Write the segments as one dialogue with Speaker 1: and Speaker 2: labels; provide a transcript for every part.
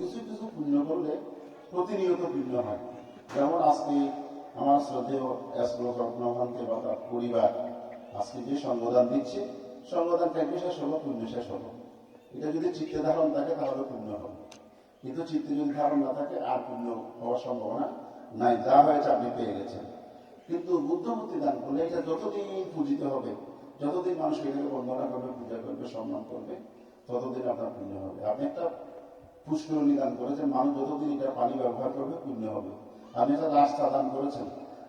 Speaker 1: কিছু কিছু পুণ্য করলে প্রতিনিয়ত পুণ্য হয়। যেমন আজকে আমার শ্রদ্ধেয় এসলোক রত্নভানকে বা তার পরিবার আজকে যে সংবোধন দিচ্ছে সংবোধন থাকবে শেষ হলো পুণ্য শেষ হলো এটা যদি চিত্তে ধারণ থাকে, তাহলে পুণ্য হবে। কিন্তু চিত্তে যদি ধারণ না থাকে, আর পুণ্য হওয়ার সম্ভাবনা নাই, যা হয়েছে আপনি পেয়ে গেছেন। কিন্তু বুদ্ধমূর্তি দান করলে এটা যতদিন পূজিত হবে, যতদিন মানুষ এটাকে বন্দনা করবে, পূজা করবে, সম্মান করবে, ততদিন আপনার পুণ্য হবে। আপনি একটা পুষ্করণী দান করেছেন মানুষ যতদিন এটা পানি ব্যবহার করবে, পুণ্য হবে। আপনি একটা রাস্তা দান করেছেন,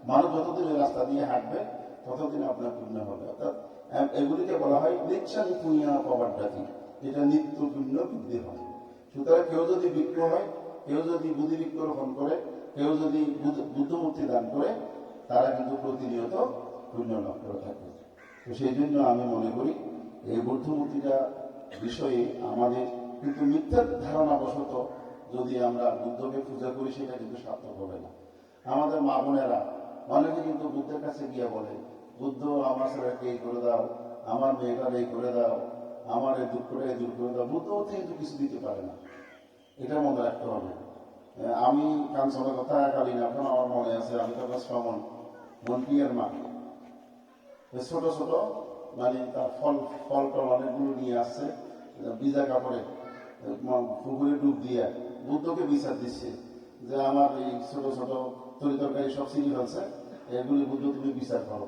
Speaker 1: মানুষ যতদিন এই রাস্তা দিয়ে হাঁটবে, ততদিন আপনার পুণ্য হবে। অর্থাৎ এগুলিকে বলা হয় নিচ্ছান পুণ্যা পাবার জাতি যেটা নিত্য পুণ্য বৃদ্ধি হয়। সুতরাং কেউ যদি বৃক্ষ হয়, কেউ যদি বুদ্ধি বৃক্ষরোপণ করে, কেউ যদি বুদ্ধ- বুদ্ধমূর্তি দান করে, তারা কিন্তু প্রতিনিয়ত পুণ্য লাভ করে থাকে। তো সেই জন্য আমি মনে করি, এই বুদ্ধমূর্তিটা বিষয়ে আমাদের কিন্তু মিথ্যা ধারণা বশত যদি আমরা বুদ্ধকে পূজা করি, সেটা কিন্তু সার্থক হবে না। আমাদের মা বোনেরা অনেকে কিন্তু বুদ্ধের কাছে গিয়ে বলে, বুদ্ধ, আমার ছেলেকে এই করে দাও, আমার মেয়েটার এই করে দাও, আমার এই দুঃখ করে এই দূর করে দাও। বুদ্ধ কিন্তু কিছু দিতে পারে না। এটা মনে রাখতে হবে। আমি কাঞ্চনের কথা কালীন এখন আমার মনে আছে, আমি তখন শ্রমণ মন্ত্রীর মা। ছোট ছোট মানে তার ফল ফল টল অনেকগুলো নিয়ে আসছে ভিজা কাপড়ে। পুকুরে ডুব দিয়ে বুদ্ধকে বিচার দিচ্ছে যে আমার এই ছোট ছোট তরি তরকারি সব চিনি ফেলছে, এগুলি বুদ্ধ তুমি বিচার করো।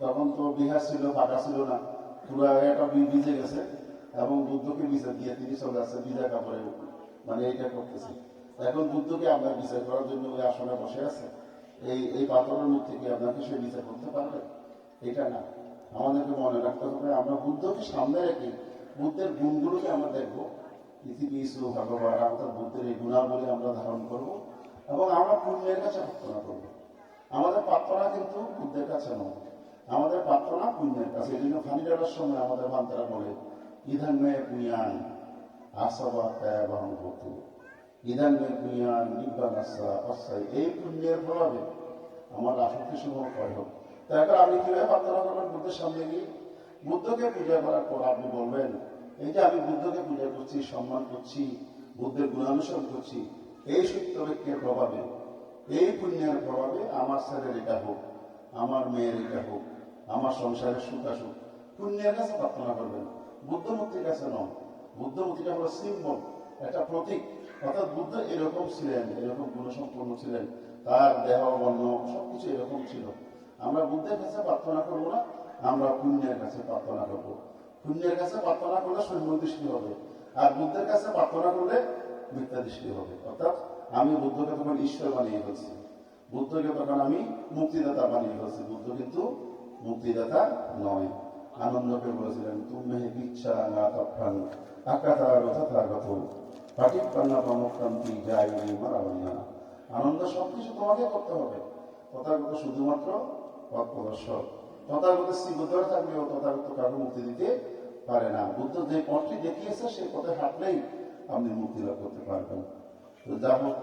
Speaker 1: তখন তো বিহার ছিল ফাঁকা ছিল না, পুরো একটা ভিজে গেছে এবং বুদ্ধকে বিচার দিয়ে তিনি চলে আসছে ভিজা কাপড়ে মানে এইটা করতেছে। এখন বুদ্ধকে আপনার বিচার করার জন্য ওই আসনে বসে আছে। এই এই পাথরের মুখ থেকে আপনাকে সে বিচার করতে পারবে? এটা না। আমাদেরকে মনে রাখতে হবে, আমরা বুদ্ধকে সামনে রেখে বুদ্ধের গুণগুলোকে আমরা দেখব। পৃথিবী ভগবান অর্থাৎ বুদ্ধের এই গুণাবলী আমরা ধারণ করব এবং আমরা পুণ্যের কাছে প্রার্থনা করব। আমাদের প্রার্থনা কিন্তু বুদ্ধের কাছে নয়। আমাদের প্রার্থনা পুণ্যের কাছে। এই জন্য ফানি ডালার সময় আমাদের ভান্তারা বলে, ইধান মেয়ে পুণ্যান আশাবা ত্যাগ বহন করতু ইধান মেয়ে পুণ্যান নিব্বান আশা এই পুণ্যের প্রভাবে আমার আসক্তি সমূহ ক্ষয় হোক। তারপর আপনি কীভাবে প্রার্থনা করবেন বুদ্ধের সামনে গিয়ে? বুদ্ধকে পূজা করার পর আপনি বলবেন এই যে আমি বুদ্ধকে পূজা করছি, সম্মান করছি, বুদ্ধের গুণানুসরণ করছি, এই সত্য ব্যক্তির প্রভাবে? এই পুণ্যের প্রভাবে আমার ছেলের এটা হোক, আমার মেয়ের এটা হোক, আমার সংসারের সুখ আসুক। পুণ্যের কাছে প্রার্থনা করবেন। বুদ্ধমূর্তির কাছে নয়। বুদ্ধমূর্তিটা হলো সিম্বল একটা প্রতীক। অর্থাৎ বুদ্ধ এরকম ছিলেন, এরকম গুণসম্পন্ন ছিলেন। তার দেহ, বর্ণ, সবকিছু এরকম ছিল। আমরা বুদ্ধের কাছে প্রার্থনা করব না, আমরা পুণ্যের কাছে প্রার্থনা করব। পুণ্যের কাছে প্রার্থনা করলে শূন্য দৃষ্টি হবে। আর বুদ্ধের কাছে প্রার্থনা করলে মিথ্যা দৃষ্টি হবে। অর্থাৎ আমি বুদ্ধকে তখন ঈশ্বর বানিয়ে ফেলছি। বুদ্ধকে তখন আমি মুক্তিদাতা বানিয়ে ফেলছি। বুদ্ধ কিন্তু মুক্তিদাতা নয়। আনন্দকে বলেছিলেন তুমি ইচ্ছা না তফান আকাতা রথা গত পাটিক কন্যা প্রমক্রান্তি যাই মারাবন্যা আনন্দ সবকিছু তোমাকে করতে হবে। তথাগত শুধুমাত্র পথ প্রদর্শক, তথাগত শ্রী বুদ্ধরা থাকলেও তথাগত কারও মুক্তি দিতে পারে না। বুদ্ধ যে পথটি দেখিয়েছে সেই পথে হাঁটলেই আপনি মুক্তি লাভ করতে পারবেন। তো যা হোক